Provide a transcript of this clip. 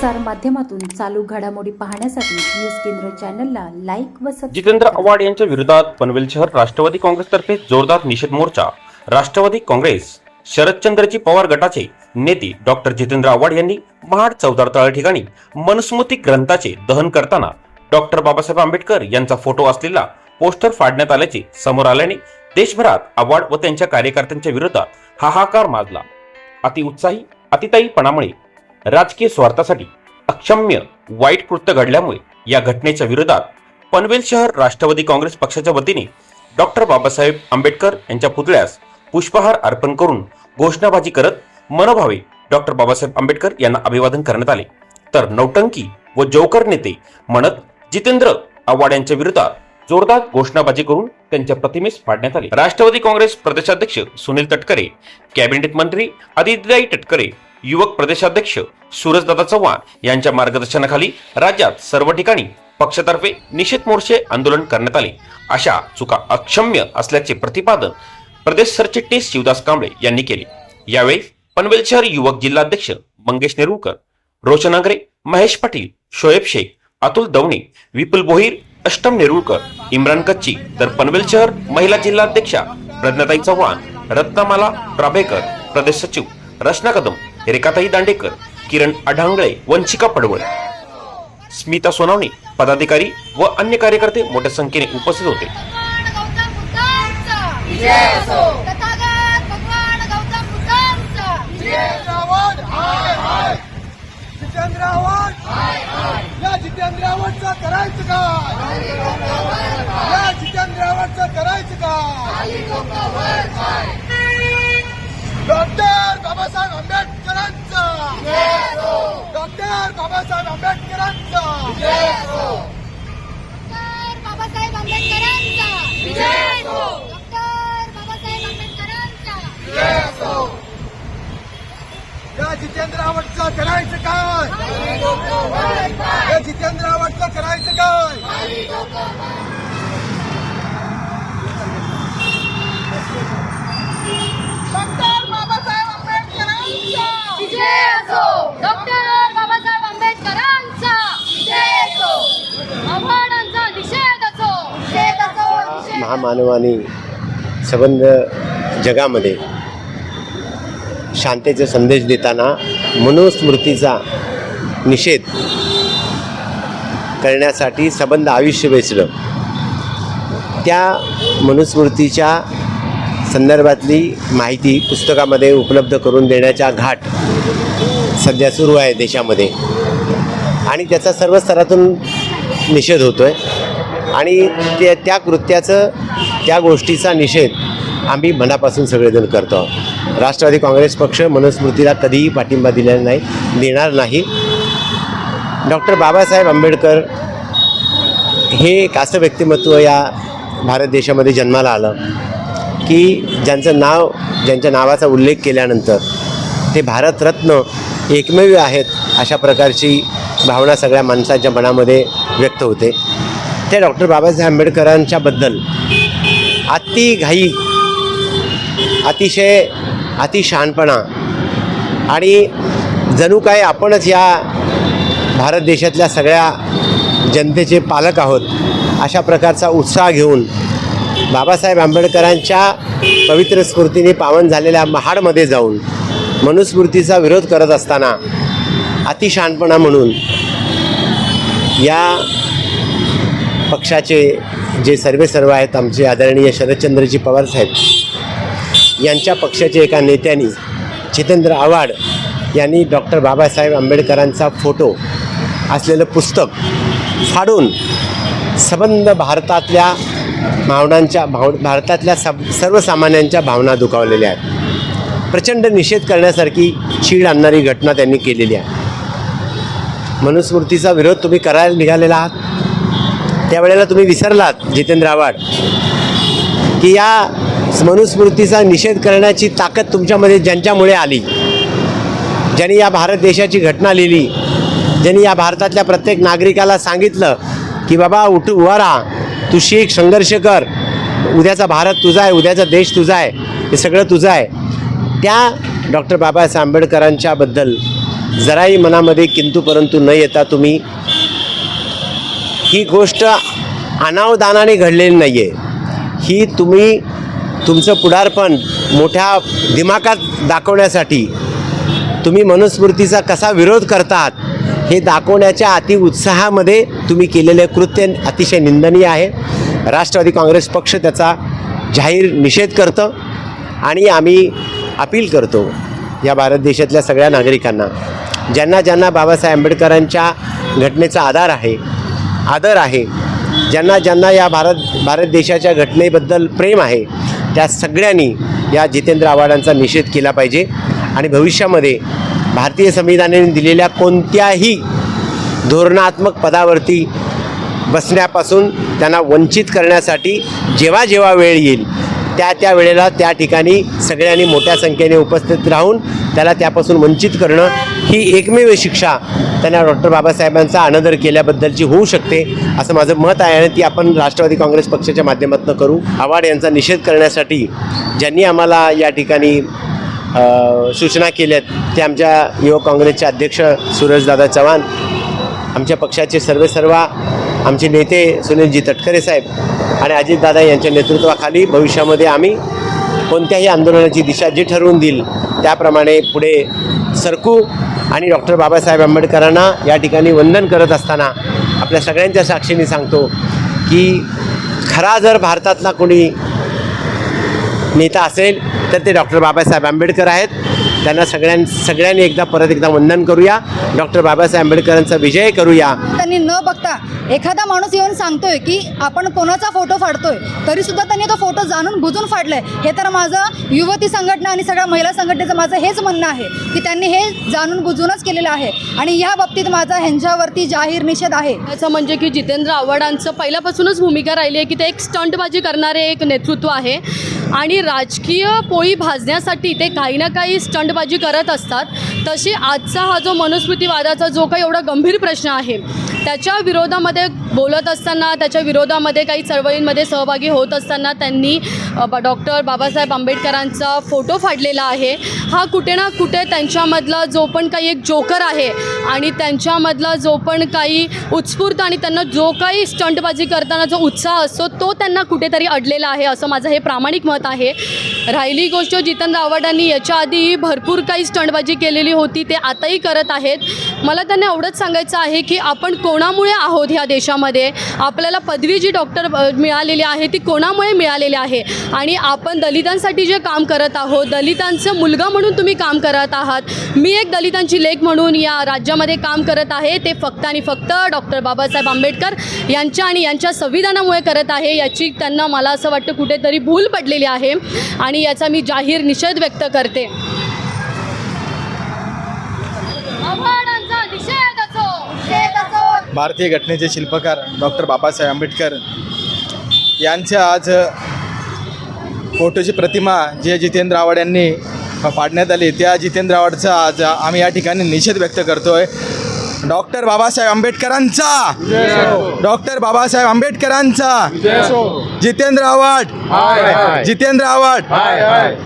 प्रसार माध्यमातून चालू घडामोडी पाहण्यासाठी न्यूज केंद्र चॅनलला लाईक व जितेंद्र आव्हाड यांच्या विरोधात पनवेल शहर राष्ट्रवादी काँग्रेसतर्फे जोरदार निषेध मोर्चा राष्ट्रवादी काँग्रेस शरदचंद्रजी पवार गटाचे नेते डॉक्टर जितेंद्र आव्हाड यांनी महाड चौदार तळा ठिकाणी मनुस्मृती ग्रंथाचे दहन करताना डॉक्टर बाबासाहेब आंबेडकर यांचा फोटो असलेला पोस्टर फाडण्यात आल्याचे समोर आल्याने देशभरात आव्हाड व त्यांच्या कार्यकर्त्यांच्या विरोधात हाहाकार माजला. अतिउत्साही अतिताईपणामुळे राजकीय स्वार्थासाठी अक्षम्य वाईट कृत्य घडल्यामुळे या घटनेच्या विरोधात पनवेल शहर राष्ट्रवादी काँग्रेस पक्षाच्या वतीने डॉक्टर बाबासाहेब आंबेडकर यांच्या पुतळ्यास पुष्पहार अर्पण करून घोषणाबाजी करत मनोभावे डॉक्टर बाबासाहेब आंबेडकर यांना अभिवादन करण्यात आले. तर नौटंकी व जोकर नेते म्हणत जितेंद्र आव्हाड यांच्या विरोधात जोरदार घोषणाबाजी करून त्यांच्या प्रतिमेस फाडण्यात आले. राष्ट्रवादी काँग्रेस प्रदेशाध्यक्ष सुनील तटकरे कॅबिनेट मंत्री आदित्यदाई तटकरे युवक प्रदेशाध्यक्ष सूरजदादा चव्हाण यांच्या मार्गदर्शनाखाली राज्यात सर्व ठिकाणी पक्षातर्फे निषेध मोर्चे आंदोलन करण्यात आले. अशा चुका अक्षम्य असल्याचे प्रतिपादन प्रदेश सरचिटणीस शिवदास कांबळे यांनी केले. यावेळी पनवेल शहर युवक जिल्हाध्यक्ष मंगेश नेरुळकर रोशन आंग्रे महेश पाटील शोएब शेख अतुल दवणे विपुल भोईर अष्टम नेरुळकर इम्रान कच्ची तर पनवेल शहर महिला जिल्हाध्यक्षा प्रज्ञाताई चव्हाण रत्नामाला प्राभेकर प्रदेश सचिव रचना कदम रेखाताई दांडेकर किरण अढांगळे वंशिका पडवळ. स्मिता सोनावणे पदाधिकारी व अन्य कार्यकर्ते मोठ्या संख्येने उपस्थित होते. भगवान करायचं का विजय असो तथागत भगवान गौतम बुद्धांचा जितेंद्र आव्हाड हाय हाय जितेंद्र आव्हाड हाय हाय या जितेंद्र आव्हाडचं करायचं काय या जितेंद्र आव्हाडचं करायचं काय डॉक्टर बाबासाहेब आंबेडकरांचा डॉक्टर बाबासाहेब आंबेडकरांचा! डॉक्टर बाबासाहेब आंबेडकरांचा! डॉक्टर बाबासाहेब आंबेडकरांचा! या जितेंद्र आव्हाडचं करायचं काय? या जितेंद्र आव्हाडचं करायचं काय डॉक्टर बाबासाहेब आंबेडकरांचा विजय असो डॉक्टर बाबासाहेब आंबेडकरांचा विजय असो आव्हाडांचा निषेध असो निषेध असो निषेध महामानवाने संबंध जगामध्ये शांतेचा संदेश देताना मनुस्मृतीचा निषेध करण्यासाठी संबंध आयुष्य वेचलं त्या मनुस्मृतीच्या संदर्भातली माहिती पुस्तकामध्ये उपलब्ध करून देण्याचा घाट सध्या सुरू आहे देशामध्ये. आणि त्याचा सर्व स्तरातून निषेध होतो आहे आणि ते त्या कृत्याचं त्या गोष्टीचा निषेध आम्ही मनापासून सगळेजण करतो राष्ट्रवादी काँग्रेस पक्ष मनुस्मृतीला कधीही पाठिंबा दिलेला नाही देणार नाही. डॉक्टर बाबासाहेब आंबेडकर हे एक असं व्यक्तिमत्व या भारत देशामध्ये जन्माला आलं की ज्यांचं नाव ज्यांच्या नावाचा उल्लेख केल्यानंतर ते भारतरत्न एकमेव आहेत अशा प्रकारची भावना सगळ्या माणसाच्या मनामध्ये व्यक्त होते. त्या डॉक्टर बाबासाहेब आंबेडकरांच्याबद्दल अति घाई अतिशय अतिशहाणपणा आणि जणू काय आपणच या भारत देशातल्या सगळ्या जनतेचे पालक आहोत अशा प्रकारचा उत्साह घेऊन बाबासाहेब आंबेडकरांच्या पवित्र स्फूर्तीने पावन झालेल्या महाडमध्ये जाऊन मनुस्मृतीचा विरोध करत असताना अतिशहाणपणा म्हणून या पक्षाचे जे सर्वे सर्व आहेत आमचे आदरणीय शरदचंद्रजी पवार साहेब यांच्या पक्षाच्या एका नेत्यांनी जितेंद्र आव्हाड यांनी डॉक्टर बाबासाहेब आंबेडकरांचा फोटो असलेलं पुस्तक फाडून सबंध भारतातल्या भावनांच्या भाव भारतातल्या सब सर्वसामान्यांच्या भावना दुखावलेल्या आहेत. प्रचंड निषेध करण्यासारखी चीड आणणारी घटना त्यांनी केलेली आहे. मनुस्मृतीचा विरोध तुम्ही करायला निघालेला आहात? त्यावेळेला तुम्ही विसरलात जितेंद्र आव्हाड की या मनुस्मृतीचा निषेध करण्याची ताकद तुमच्यामध्ये ज्यांच्यामुळे आली? ज्यांनी या भारत देशाची घटना लिहिली ज्यांनी या भारतातल्या प्रत्येक नागरिकाला सांगितलं की बाबा उठ उभा राहा तू शिक संघर्ष कर उद्याचा भारत तुझा आहे उद्याचा देश तुझा आहे हे सगळं तुझं आहे. त्या डॉक्टर बाबासाहेब आंबेडकरांच्याबद्दल जराही मनामध्ये किंतू परंतु न येता तुम्ही ही गोष्ट अनावदानाने घडलेली नाही आहे ही तुम्ही तुमचं पुढारपण मोठ्या दिमागात दाखवण्यासाठी तुम्ही मनुस्मृतीचा कसा विरोध करतात हे दाखवण्याच्या अति उत्साहामध्ये तुम्ही केलेले कृत्य अतिशय निंदनीय आहे. राष्ट्रवादी काँग्रेस पक्ष त्याचा जाहीर निषेध करतं आणि आम्ही अपील करतो या भारत देशातल्या सगळ्या नागरिकांना ज्यांना ज्यांना बाबासाहेब आंबेडकरांच्या घटनेचा आधार आहे आदर आहे. ज्यांना ज्यांना या भारत भारत देशाच्या घटनेबद्दल प्रेम आहे त्या सगळ्यांनी या जितेंद्र आव्हाडांचा निषेध केला पाहिजे. आणि भविष्यामध्ये भारतीय संविधानाने दिलेल्या कोणत्याही धोरणात्मक पदावरती बसण्यापासून त्यांना वंचित करण्यासाठी जेव्हा जेव्हा वेळ येईल त्या त्या वेळेला त्या ठिकाणी सगळ्यांनी मोठ्या संख्येने उपस्थित राहून त्याला त्यापासून वंचित करणं ही एकमेव शिक्षा त्यांना डॉक्टर बाबासाहेबांचा अनादर केल्याबद्दलची होऊ शकते असं माझं मत आहे आणि ती आपण राष्ट्रवादी काँग्रेस पक्षाच्या माध्यमातून करू. आव्हाड यांचा निषेध करण्यासाठी ज्यांनी आम्हाला या ठिकाणी सूचना केल्यात ते आमच्या युवक काँग्रेसचे अध्यक्ष सूरजदादा चव्हाण आमच्या पक्षाचे सर्वे सर्वा आमचे नेते सुनीलजी तटकरे साहेब आणि अजितदादा यांच्या नेतृत्वाखाली भविष्यामध्ये आम्ही कोणत्याही आंदोलनाची दिशा जी ठरवून देईल त्याप्रमाणे पुढे सरकू आणि डॉक्टर बाबासाहेब आंबेडकरांना या ठिकाणी वंदन करत असताना आपल्या सगळ्यांच्या साक्षीने सांगतो की खरा जर भारतातला कोणी नेता असेल तर ते डॉक्टर बाबासाहेब आंबेडकर आहेत. त्यांना सगळ्यां सगळ्यांनी एकदा परत एकदा वंदन करूया. डॉक्टर बाबासाहेब आंबेडकरांचा विजय करूया. त्यांनी न बघता एखादा माणूस येऊन सांगतोय की आपण कोणाचा फोटो फाडतोय तरी सुद्धा त्यांनी तो फोटो जाणून बुजून फाडलाय. हे तर माझं युवती संघटना आणि सगळ्या महिला संघटनेचं माझं हेच म्हणणं आहे की त्यांनी हे जाणून बुजूनच केलेलं आहे. आणि या बाबतीत माझा ह्यांच्यावरती जाहीर निषेध आहे. याचं म्हणजे की जितेंद्र आव्हाडांचं पहिल्यापासूनच भूमिका राहिली आहे की ते एक स्टंटबाजी करणारे एक नेतृत्व आहे. आणि राजकीय पोळी भाजण्यासाठी ते काही ना काही स्टंटबाजी करत असतात. तशी आजचा हा जो मनुस्मृतीवादाचा जो काही एवढा गंभीर प्रश्न आहे त्याच्या विरोधामध्ये बोलत असताना त्याच्या विरोधामध्ये काही चळवळींमध्ये सहभागी होत असताना त्यांनी डॉक्टर बाबासाहेब आंबेडकरांचा फोटो फाडलेला आहे. हा कुठे ना कुठे त्यांच्यामधला जो पण काही एक जोकर आहे आणि त्यांच्यामधला जो पण काही उत्स्फूर्त आणि त्यांना जो काही स्टंटबाजी करताना जो उत्साह असतो तो त्यांना कुठेतरी अडलेला आहे असं माझं हे प्रामाणिक मत आहे. राहिली गोष्ट जितन रावडांनी याच्या आधी भरपूर काही स्टंटबाजी केलेली होती ते आताही करत आहेत. मला त्यांना एवढंच सांगायचं आहे की आपण कोणामुळे आहोत ह्या देशामध्ये? आपल्याला पदवी जी डॉक्टर मिळालेली आहे ती कोणामुळे मिळालेली आहे? आणि आपण दलितांसाठी जे काम करत आहोत दलितांचं मुलगा म्हणून तुम्ही काम करत आहात. मी एक दलितांची लेख म्हणून या राज्यामध्ये काम करत आहे. ते फक्त आणि फक्त डॉक्टर बाबासाहेब आंबेडकर यांच्या आणि यांच्या संविधानामुळे करत आहे. याची त्यांना मला असं वाटतं कुठेतरी भूल पडलेली आहे. आणि याचा मी जाहीर निषेध व्यक्त करते. भारतीय घटनेचे शिल्पकार डॉक्टर बाबासाहेब आंबेडकर यांच्या आज फोटोची प्रतिमा जे जितेंद्र आव्हाड यांनी पाडण्यात आली त्या जितेंद्र आव्हाडचा आज आम्ही या ठिकाणी निषेध व्यक्त करतोय. डॉक्टर बाबासाहेब आंबेडकरांचा! डॉक्टर बाबासाहेब आंबेडकरांचा! जितेंद्र आव्हाड! जितेंद्र आव्हाड!